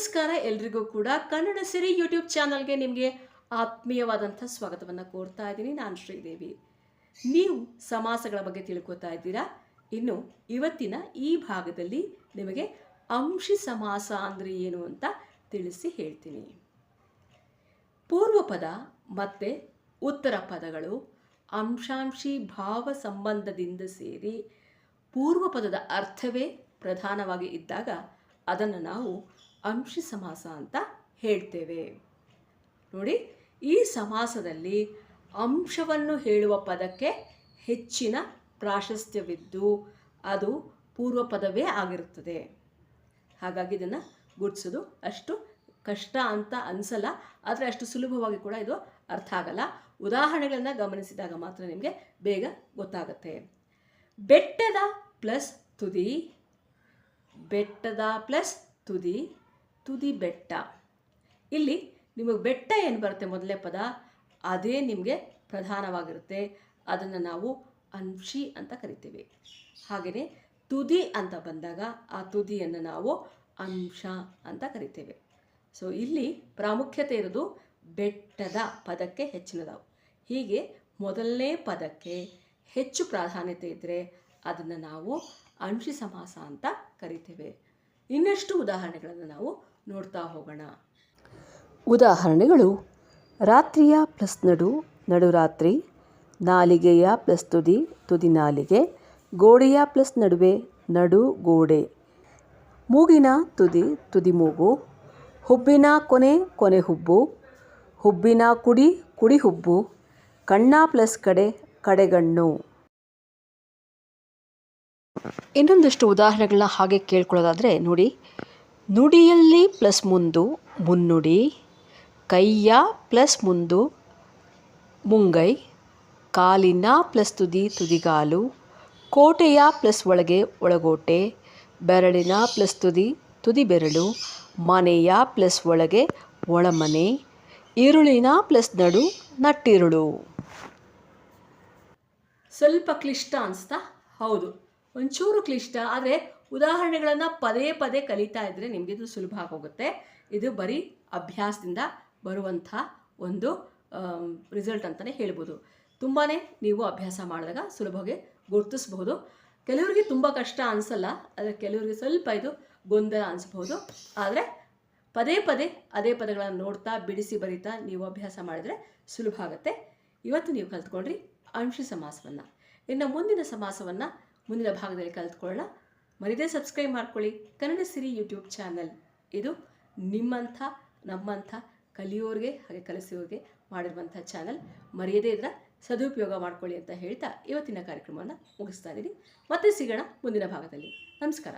ನಮಸ್ಕಾರ ಎಲ್ರಿಗೂ ಕೂಡ ಕನ್ನಡ ಸಿರಿ ಯೂಟ್ಯೂಬ್ ಚಾನಲ್ಗೆ ನಿಮಗೆ ಆತ್ಮೀಯವಾದಂಥ ಸ್ವಾಗತವನ್ನು ಕೋರ್ತಾ ಇದ್ದೀನಿ. ನಾನು ಶ್ರೀದೇವಿ. ನೀವು ಸಮಾಸಗಳ ಬಗ್ಗೆ ತಿಳ್ಕೊತಾ ಇದ್ದೀರಾ? ಇನ್ನು ಇವತ್ತಿನ ಈ ಭಾಗದಲ್ಲಿ ನಿಮಗೆ ಅಂಶಿ ಸಮಾಸ ಅಂದರೆ ಏನು ಅಂತ ತಿಳಿಸಿ ಹೇಳ್ತೀನಿ. ಪೂರ್ವ ಪದ ಮತ್ತು ಉತ್ತರ ಪದಗಳು ಅಂಶಾಂಶಿ ಭಾವ ಸಂಬಂಧದಿಂದ ಸೇರಿ ಪೂರ್ವ ಪದದ ಅರ್ಥವೇ ಪ್ರಧಾನವಾಗಿ ಇದ್ದಾಗ ಅದನ್ನು ನಾವು ಅಂಶಿ ಸಮಾಸ ಅಂತ ಹೇಳ್ತೇವೆ. ನೋಡಿ, ಈ ಸಮಾಸದಲ್ಲಿ ಅಂಶವನ್ನು ಹೇಳುವ ಪದಕ್ಕೆ ಹೆಚ್ಚಿನ ಪ್ರಾಶಸ್ತ್ಯವಿದ್ದು ಅದು ಪೂರ್ವ ಪದವೇ ಆಗಿರುತ್ತದೆ. ಹಾಗಾಗಿ ಇದನ್ನು ಗುರುತಿಸೋದು ಅಷ್ಟು ಕಷ್ಟ ಅಂತ ಅನಿಸಲ್ಲ, ಆದರೆ ಅಷ್ಟು ಸುಲಭವಾಗಿ ಕೂಡ ಇದು ಅರ್ಥ ಆಗಲ್ಲ. ಉದಾಹರಣೆಗಳನ್ನು ಗಮನಿಸಿದಾಗ ಮಾತ್ರ ನಿಮಗೆ ಬೇಗ ಗೊತ್ತಾಗುತ್ತೆ. ಬೆಟ್ಟದ ಪ್ಲಸ್ ತುದಿ, ಬೆಟ್ಟದ ಪ್ಲಸ್ ತುದಿ ತುದಿ ಬೆಟ್ಟ. ಇಲ್ಲಿ ನಿಮಗೆ ಬೆಟ್ಟ ಏನು ಬರುತ್ತೆ ಮೊದಲನೇ ಪದ? ಅದೇ ನಿಮಗೆ ಪ್ರಧಾನವಾಗಿರುತ್ತೆ. ಅದನ್ನು ನಾವು ಅಂಶಿ ಅಂತ ಕರಿತೀವಿ. ಹಾಗೆಯೇ ತುದಿ ಅಂತ ಬಂದಾಗ ಆ ತುದಿಯನ್ನು ನಾವು ಅಂಶ ಅಂತ ಕರಿತೇವೆ. ಸೊ ಇಲ್ಲಿ ಪ್ರಾಮುಖ್ಯತೆ ಇರೋದು ಬೆಟ್ಟದ ಪದಕ್ಕೆ ಹೆಚ್ಚಿನದಾವು. ಹೀಗೆ ಮೊದಲನೇ ಪದಕ್ಕೆ ಹೆಚ್ಚು ಪ್ರಾಧಾನ್ಯತೆ ಇದ್ದರೆ ಅದನ್ನು ನಾವು ಅಂಶಿ ಸಮಾಸ ಅಂತ ಕರಿತೇವೆ. ಇನ್ನಷ್ಟು ಉದಾಹರಣೆಗಳನ್ನು ನಾವು ನೋಡ್ತಾ ಹೋಗೋಣ. ಉದಾಹರಣೆಗಳು, ರಾತ್ರಿಯ ಪ್ಲಸ್ ನಡು ನಡುರಾತ್ರಿ ನಾಲಿಗೆಯ ಪ್ಲಸ್ ತುದಿ ತುದಿ ನಾಲಿಗೆ, ಗೋಡೆಯ ಪ್ಲಸ್ ನಡುವೆ, ನಡು ಗೋಡೆ. ಮೂಗಿನ ತುದಿ ತುದಿ ಮೂಗು, ಹುಬ್ಬಿನ ಕೊನೆ ಕೊನೆ ಹುಬ್ಬು, ಹುಬ್ಬಿನ ಕುಡಿ ಕುಡಿ ಹುಬ್ಬು, ಕಣ್ಣ ಪ್ಲಸ್ ಕಡೆ, ಕಡೆಗಣ್ಣು. ಇನ್ನೊಂದಷ್ಟು ಉದಾಹರಣೆಗಳನ್ನ ಹಾಗೆ ಕೇಳ್ಕೊಳ್ಳೋದಾದರೆ ನೋಡಿ, ನುಡಿಯಲ್ಲಿ ಪ್ಲಸ್ ಮುಂದು ಮುನ್ನುಡಿ, ಕೈಯ ಪ್ಲಸ್ ಮುಂದು ಮುಂಗೈ, ಕಾಲಿನ ಪ್ಲಸ್ ತುದಿ ತುದಿಗಾಲು, ಕೋಟೆಯ ಪ್ಲಸ್ ಒಳಗೆ ಒಳಗೋಟೆ, ಬೆರಳಿನ ಪ್ಲಸ್ ತುದಿ ತುದಿ ಬೆರಳು, ಮನೆಯ ಪ್ಲಸ್ ಒಳಗೆ ಒಳಮನೆ ಈರುಳಿನ ಪ್ಲಸ್ ನಡು ನಟ್ಟಿರುಳು. ಸ್ವಲ್ಪ ಕ್ಲಿಷ್ಟ ಅನಿಸ್ತಾ? ಹೌದು. ಒಂಚೂರು ಕ್ಲಿಷ್ಟ, ಆದರೆ ಉದಾಹರಣೆಗಳನ್ನು ಪದೇ ಪದೇ ಕಲಿತಾ ಇದ್ದರೆ ನಿಮಗೆ ಇದು ಸುಲಭ ಆಗೋಗುತ್ತೆ. ಇದು ಬರೀ ಅಭ್ಯಾಸದಿಂದ ಬರುವಂಥ ಒಂದು ರಿಸಲ್ಟ್ ಅಂತಲೇ ಹೇಳ್ಬೋದು. ತುಂಬಾ ನೀವು ಅಭ್ಯಾಸ ಮಾಡಿದಾಗ ಸುಲಭವಾಗಿ ಗುರುತಿಸ್ಬೋದು. ಕೆಲವರಿಗೆ ತುಂಬ ಕಷ್ಟ ಅನಿಸಲ್ಲ, ಆದರೆ ಕೆಲವರಿಗೆ ಸ್ವಲ್ಪ ಇದು ಗೊಂದಲ ಅನಿಸ್ಬೋದು. ಆದರೆ ಪದೇ ಪದೇ ಅದೇ ಪದಗಳನ್ನು ನೋಡ್ತಾ, ಬಿಡಿಸಿ ಬರಿತಾ ನೀವು ಅಭ್ಯಾಸ ಮಾಡಿದರೆ ಸುಲಭ ಆಗುತ್ತೆ. ಇವತ್ತು ನೀವು ಕಲ್ತ್ಕೊಂಡ್ರಿ ಅಂಶಿ ಸಮಾಸವನ್ನು. ಇನ್ನು ಮುಂದಿನ ಸಮಾಸವನ್ನು ಮುಂದಿನ ಭಾಗದಲ್ಲಿ ಕಲ್ತ್ಕೊಳ್ಳೋಣ. ಮರಿದೇ ಸಬ್ಸ್ಕ್ರೈಬ್ ಮಾಡ್ಕೊಳ್ಳಿ. ಕನ್ನಡ ಸಿರಿ ಯೂಟ್ಯೂಬ್ ಚಾನಲ್ ಇದು ನಿಮ್ಮಂಥ, ನಮ್ಮಂಥ ಕಲಿಯೋರಿಗೆ ಹಾಗೆ ಕಲಿಸೋರಿಗೆ ಮಾಡಿರುವಂಥ ಚಾನಲ್ ಮರೆಯದೇ ಇದರ ಸದುಪಯೋಗ ಮಾಡ್ಕೊಳ್ಳಿ ಅಂತ ಹೇಳ್ತಾ ಇವತ್ತಿನ ಕಾರ್ಯಕ್ರಮವನ್ನು ಮುಗಿಸ್ತಾ ಇದ್ದೀನಿ. ಮತ್ತೆ ಸಿಗೋಣ ಮುಂದಿನ ಭಾಗದಲ್ಲಿ. ನಮಸ್ಕಾರ.